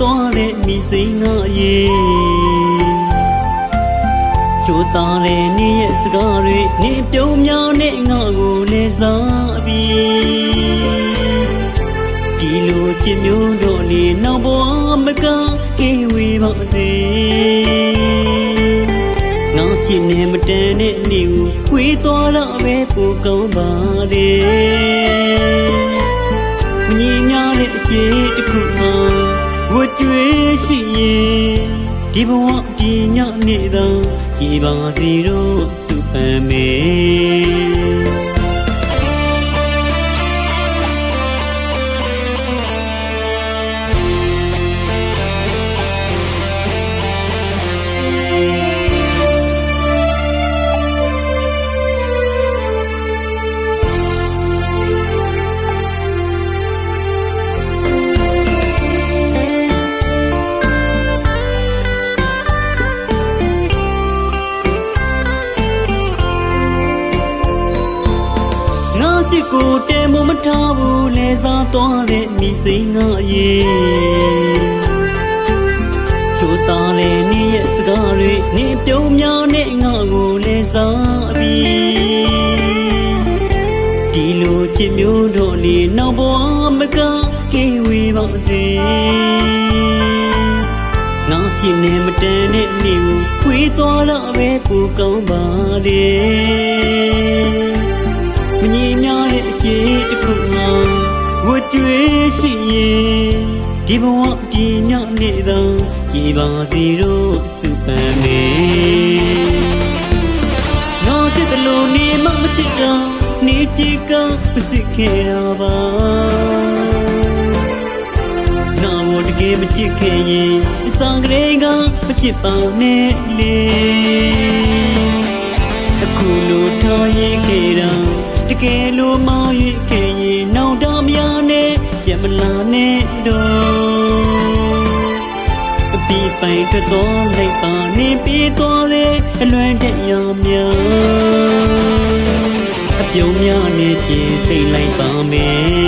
သွားတဲ့မိစိန်ငါရဲ့ချိုးသားတဲ့နေ့ရဲ့စကားတွေနေပြုံးများနဲ့ငါကိုလဲစားပြီးဒီလိုချစ်မျိုးတို့နေနောက်ဘဝမကကေဝေပါစေငါချစ်နေမတန်တဲ့နေ့ကိုခွေးသွားတော့ပဲပူကောင်းပါလေမငြင်းများတဲ့အချစ်တစ်ခုမှဝ ကြွေးရှိရင်ဒီဘဝဒီညနေ့သာကြည်ပါစီတော့စုပန်မေ ချစ်ကိုတဲမမထားဘူးလဲစားသွားတဲ့မိစိန်ငါရဲ့ချိုးသားတဲ့နေ့ရဲ့စကားတွေနေပြုံးများနဲ့ငါကိုလဲစားပြီးဒီလိုချစ်မျိုးတို့နေနောက်ဘဝမကကေဝေပါစေငါချစ်နေမတန်တဲ့နေ့ကိုခွေးသွားတော့ပဲပူကောင်းပါလေ မငြင်းများတဲ့အချစ်တစ်ခုမှဝကြွေးရှိရင်ဒီဘဝဒီညနေ့သာကြည်ပါစီတော့စုပန်မေငါချစ်တယ်လို့နေမမချစ်တော့နေချစ်ကမစစ်ခဲ့တော့ပါငါဘောတကယ်မချစ်ခဲ့ရင်အစံကလေးကမချစ်ပါနဲ့လေအခုလိုထားရင်ခဲ့တော့ တကယ်လို့မောင်းရင်ခဲ့ရင်နောက်တော့မရနဲ့ပြမလာနဲ့တော့အပီပိုင်ထွက်တော်လိုက်ပါနေပြေးတော်လေအလွန်တဲ့ရမြောင်အပြုံးများနဲ့ပြေးသိမ့်လိုက်ပါမယ်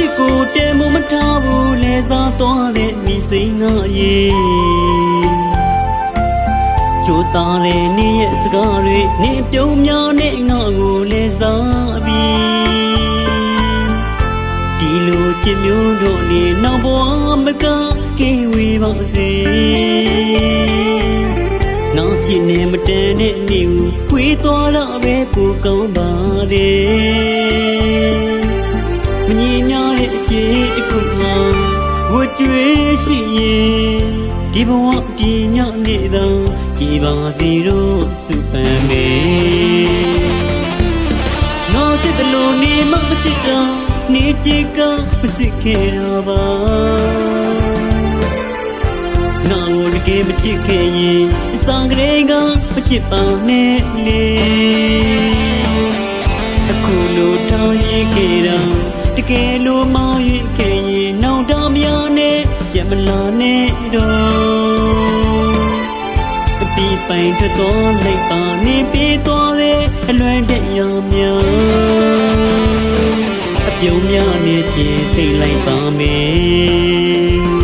ချစ်ကိုတဲမမထားဘူးလဲစားသွားတဲ့မိစိန်ငါရဲ့ချိုးသားတဲ့နေ့ရဲ့စကားတွေနေပြုံးများနဲ့ငါကိုလဲစားပြီးဒီလိုချစ်မျိုးတို့နေနောက်ဘဝမကကေဝေပါစေနောက်ချစ်နေမတန်တဲ့နေ့ကိုခွေးသွားတော့ပဲပူကောင်းပါလေမ ငြင်းများတဲ့အချစ်တစ်ခုမှဝကြွေးရှိရင်ဒီဘဝဒီညနေ့သာကြည်ပါစီတော့စုပန်မေငါချစ်တယ်လို့နေမမချစ်တော့နေချစ်ကမစစ်ခဲ့တော့ပါငါတို့တကယ်မချစ်ခဲ့ရင်အစံကလေးကမချစ်ပါနဲ့လေအခုလိုထောင်ရင်ခဲ့တော့တ ကယ်လို့မောင်းရင်ခဲ့ရင်နောက်တော့မရနဲ့ပြတ်မလာနဲ့တော့အပီပိုင်ထွက်တော်လိုက်ပါနေပြေးတော်လေအလွန်တဲ့ရောင်မြောင်အပြုံးများနဲ့ပြေးသိမ့်လိုက်ပါမယ်